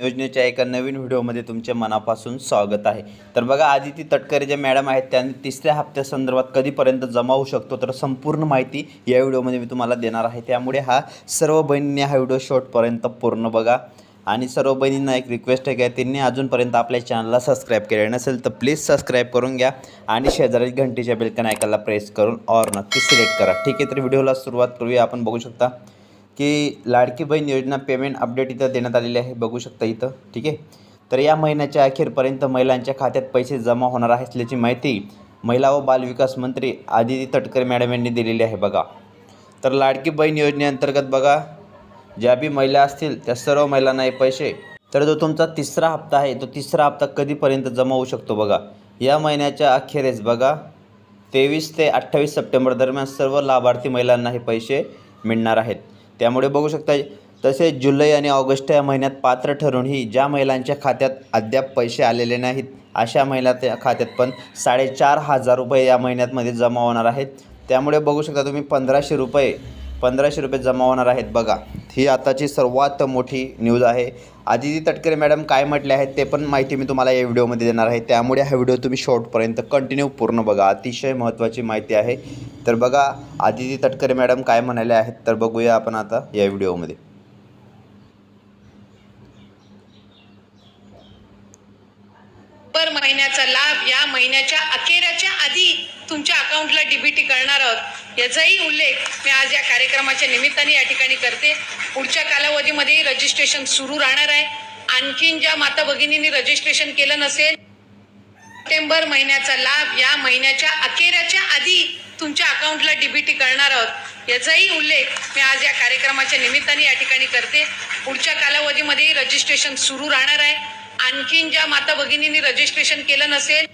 योजनेच्या एका नवीन व्हिडिओमध्ये तुमचे मनापासून स्वागत आहे. तर बघा आदिती तटकरे जे मॅडम आहेत त्यांनी तिसऱ्या हप्त्यासंदर्भात कधीपर्यंत जमा होऊ शकतो तर संपूर्ण माहिती या व्हिडिओमध्ये मी तुम्हाला देणार आहे. त्यामुळे हा सर्व बहिणींनी हा व्हिडिओ शॉर्टपर्यंत पूर्ण बघा. आणि सर्व बहिणींना एक रिक्वेस्ट आहे की त्यांनी अजूनपर्यंत आपल्या चॅनलला सबस्क्राईब केले नसेल तर प्लीज सबस्क्राईब करून घ्या आणि शेजारी घंटीच्या बेलकन ऐकायला प्रेस करून और नक्की सिलेक्ट करा. ठीक आहे तर व्हिडिओला सुरुवात करूया. आपण बघू शकता की लाडकी बहीण योजना पेमेंट अपडेट इथं देण्यात आलेली आहे. बघू शकता इथं. ठीक आहे? तर या महिन्याच्या अखेरपर्यंत महिलांच्या खात्यात पैसे जमा होणार आहे असल्याची माहिती महिला व बालविकास मंत्री आदिती तटकरे मॅडम यांनी दिलेली आहे बघा. तर लाडकी बहीण योजनेअंतर्गत बघा ज्या बी महिला असतील त्या सर्व महिलांना हे पैसे. तर जो तुमचा तिसरा हप्ता आहे तो तिसरा हप्ता कधीपर्यंत जमा होऊ शकतो बघा? या महिन्याच्या अखेरीस बघा तेवीस ते अठ्ठावीस सप्टेंबर दरम्यान सर्व लाभार्थी महिलांना हे पैसे मिळणार आहेत. त्यामुळे बघू शकता तसेच जुलै आणि ऑगस्ट या महिन्यात पात्र ठरूनही ज्या महिलांच्या खात्यात अद्याप पैसे आलेले नाहीत अशा महिला त्या खात्यात पण साडेचार हजार रुपये या महिन्यातमध्ये जमा होणार आहेत. त्यामुळे बघू शकता तुम्ही पंधराशे रुपये पंधराशे रुपये जमा होणार आहेत. बघा ही आताची सर्वात मोठी न्यूज आहे. आदिती तटकरे मॅडम काय म्हटले आहेत ते पण माहिती मी तुम्हाला या व्हिडिओमध्ये देणार आहे. त्यामुळे हा व्हिडिओ तुम्ही शॉर्टपर्यंत कंटिन्यू पूर्ण बघा. अतिशय महत्त्वाची माहिती आहे. तर बघा आदिती तटकरे मॅडम काय म्हणाले आहेत तर बघूया आपण आता या व्हिडिओमध्ये. पर महिन्याचा लाभ या महिन्याच्या अखेराच्या आधी तुमच्या अकाउंटला डीबीटी करणार आहोत. याचाही उल्लेख मी आज या कार्यक्रमाच्या निमित्ताने या ठिकाणी करते. पुढच्या कालावधीमध्ये रजिस्ट्रेशन सुरू राहणार आहे. आणखीन ज्या माता भगिनींनी रजिस्ट्रेशन केलं नसेल सप्टेंबर महिन्याचा लाभ या महिन्याच्या अखेराच्या आधी तुमच्या अकाउंटला डीबीटी करणार आहोत. याचाही उल्लेख मी आज या कार्यक्रमाच्या निमित्ताने या ठिकाणी करते. पुढच्या कालावधीमध्ये रजिस्ट्रेशन सुरू राहणार आहे. आणखीन ज्या माता भगिनींनी रजिस्ट्रेशन केलं नसेल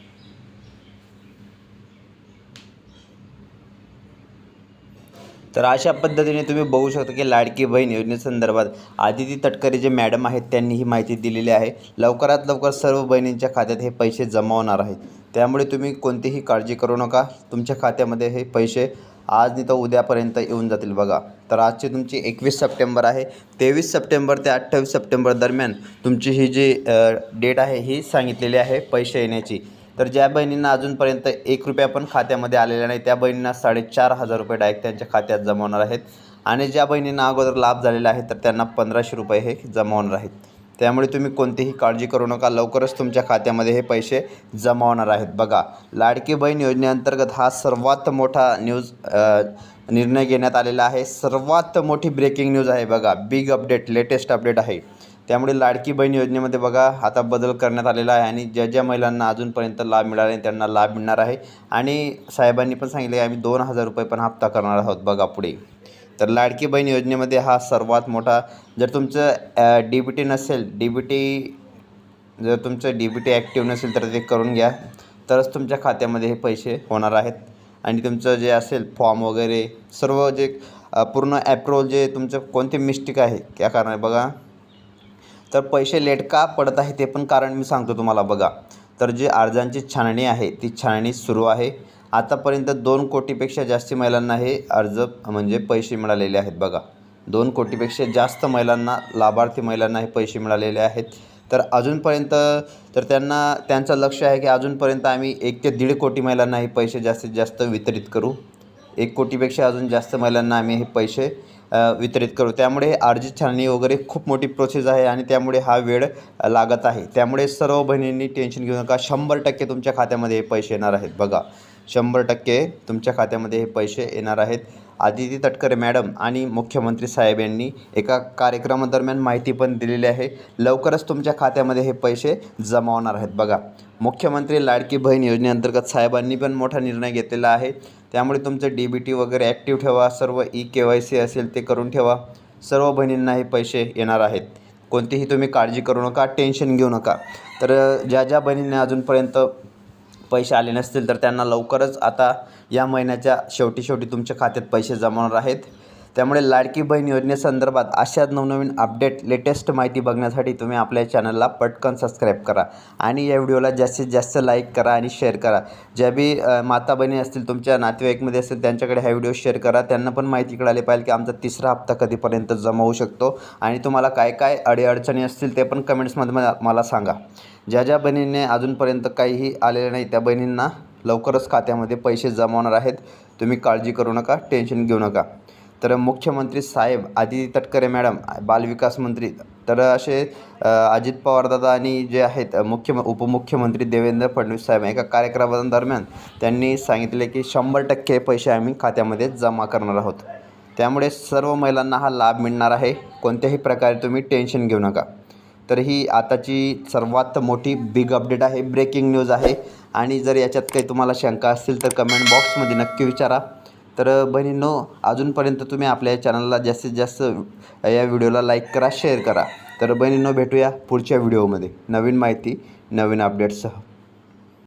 तर अशा पद्धतीने तुम्ही बघू शकता की लाडकी बहीण योजनेसंदर्भात आदिती तटकरे जे मॅडम आहेत त्यांनी ही माहिती दिलेली आहे. लवकरात लवकर सर्व बहिणींच्या खात्यात हे पैसे जमा होणार आहेत. त्यामुळे तुम्ही कोणतीही काळजी करू नका. तुमच्या खात्यामध्ये हे पैसे आज नाही तर उद्यापर्यंत येऊन जातील बघा. तर आजची तुमची एकवीस सप्टेंबर आहे. तेवीस सप्टेंबर ते अठ्ठावीस सप्टेंबर दरम्यान तुमची ही जी डेट आहे ही सांगितलेली आहे पैसे येण्याची. तर ज्या बहिणींना अजूनपर्यंत एक रुपया पण खात्यामध्ये आलेला नाही त्या बहिणींना साडेचार हजार रुपये डायरेक्ट त्यांच्या खात्यात जमा होणार आहेत. आणि ज्या बहिणींना अगोदर लाभ झालेला आहे तर त्यांना पंधराशे रुपये हे जमा होणार आहेत. त्यामुळे तुम्ही कोणतीही काळजी करू नका. लवकरच तुमच्या खात्यामध्ये हे पैसे जमा होणार आहेत. बघा लाडकी बहीण योजनेअंतर्गत हा सर्वात मोठा न्यूज निर्णय घेण्यात आलेला आहे. सर्वात मोठी ब्रेकिंग न्यूज आहे बघा. बिग अपडेट लेटेस्ट अपडेट आहे. त्यामुळे लाडकी बहीण योजनेमध्ये बघा आता बदल करण्यात आलेला आहे आणि ज्या ज्या महिलांना अजूनपर्यंत लाभ मिळाला नाही त्यांना लाभ मिळणार आहे. आणि साहेबांनी पण सांगितले आम्ही दोन हजार रुपये पण हप्ता करणार आहोत बघा पुढे. तर लाडकी बहीण योजनेमध्ये हा सर्वात मोठा जर तुमचं डी बी टी नसेल डी बी टी जर तुमचं डी बी टी ॲक्टिव्ह नसेल तर ते करून घ्या. तरच तुमच्या खात्यामध्ये हे पैसे होणार आहेत. आणि तुमचं जे असेल फॉर्म वगैरे सर्व जे पूर्ण ॲप्रोल जे तुमचं कोणते मिस्टेक आहे त्या कारणाने बघा. तर पैसे लेट का पडत आहे ते पण कारण मी सांगतो तुम्हाला बघा. तर जे अर्जांची छाननी आहे ती छाननी सुरू आहे. आतापर्यंत दोन कोटीपेक्षा जास्त महिलांना हे अर्ज म्हणजे पैसे मिळालेले आहेत बघा. दोन कोटीपेक्षा जास्त महिलांना लाभार्थी महिलांना हे पैसे मिळालेले आहेत. तर अजूनपर्यंत तर त्यांना त्यांचं लक्ष आहे की अजूनपर्यंत आम्ही एक ते दीड कोटी महिलांना हे पैसे जास्तीत जास्त वितरित करू. एक कोटीपेक्षा अजून जास्त महिलांना आम्ही हे पैसे वितरित करू. त्यामुळे हे छाननी वगैरे खूप मोठी प्रोसेस आहे आणि त्यामुळे हा वेळ लागत आहे. त्यामुळे सर्व बहिणींनी टेन्शन घेऊ नका. शंभर टक्के तुमच्या खात्यामध्ये हे पैसे येणार आहेत. बघा शंभर टक्के तुमच्या खात्यामध्ये हे पैसे येणार आहेत. आदिती तटकरे मॅडम आणि मुख्यमंत्री साहेब यांनी एका कार्यक्रमादरम्यान माहिती पण दिलेली आहे. लवकरच तुमच्या खात्यामध्ये हे पैसे जमा होणार आहेत. बघा मुख्यमंत्री लाडकी बहीण योजनेअंतर्गत साहेबांनी पण मोठा निर्णय घेतलेला आहे. त्यामुळे तुमचं डी बी टी वगैरे ॲक्टिव्ह ठेवा सर्व ई के वाय सी असेल ते करून ठेवा. सर्व बहिणींनाही पैसे येणार आहेत. कोणतीही तुम्ही काळजी करू नका टेन्शन घेऊ नका. तर ज्या ज्या बहिणींना अजूनपर्यंत पैसे आले नसतील तर त्यांना लवकरच आता या महिन्याच्या शेवटी शेवटी तुमच्या खात्यात पैसे जमा होणार आहेत. त्यामुळे लाडकी बहीण योजनेसंदर्भात अशाच नवनवीन अपडेट लेटेस्ट माहिती बघण्यासाठी तुम्ही आपल्या चॅनलला पटकन सबस्क्राईब करा आणि या व्हिडिओला जास्तीत जास्त लाईक करा आणि शेअर करा. ज्या बी माता बहिणी असतील तुमच्या नातेवाईकमध्ये असतील त्यांच्याकडे हा व्हिडिओ शेअर करा. त्यांना पण माहिती कळाली पाहिजे की आमचा तिसरा हप्ता कधीपर्यंत जमा होऊ शकतो आणि तुम्हाला काय काय अडीअडचणी असतील ते पण कमेंट्समध्ये मला- सांगा. ज्या ज्या बहिणींनी अजूनपर्यंत काहीही आलेलं नाही त्या बहिणींना लवकरच खात्यामध्ये पैसे जमा होणार आहेत. तुम्ही काळजी करू नका टेन्शन घेऊ नका. तर मुख्यमंत्री साहेब आदिती तटकरे मॅडम बालविकास मंत्री तर असे अजित पवारदादा आणि जे आहेत मुख्य उपमुख्यमंत्री देवेंद्र फडणवीस साहेब एका कार्यक्रमादरम्यान त्यांनी सांगितले की शंभर टक्के पैसे आम्ही खात्यामध्ये जमा करणार आहोत. त्यामुळे सर्व महिलांना हा लाभ मिळणार आहे. कोणत्याही प्रकारे तुम्ही टेन्शन घेऊ नका. तर ही आताची सर्वात मोठी बिग अपडेट आहे. ब्रेकिंग न्यूज आहे. आणि जर याच्यात काही तुम्हाला शंका असतील तर कमेंट बॉक्समध्ये नक्की विचारा. तर बहिणींनो अजूनपर्यंत तुम्ही आपल्या या चॅनलला जास्तीत जास्त या व्हिडिओला लाईक करा शेअर करा. तर बहिणींनो भेटूया पुढच्या व्हिडिओमध्ये. नवीन माहिती नवीन अपडेट्ससह.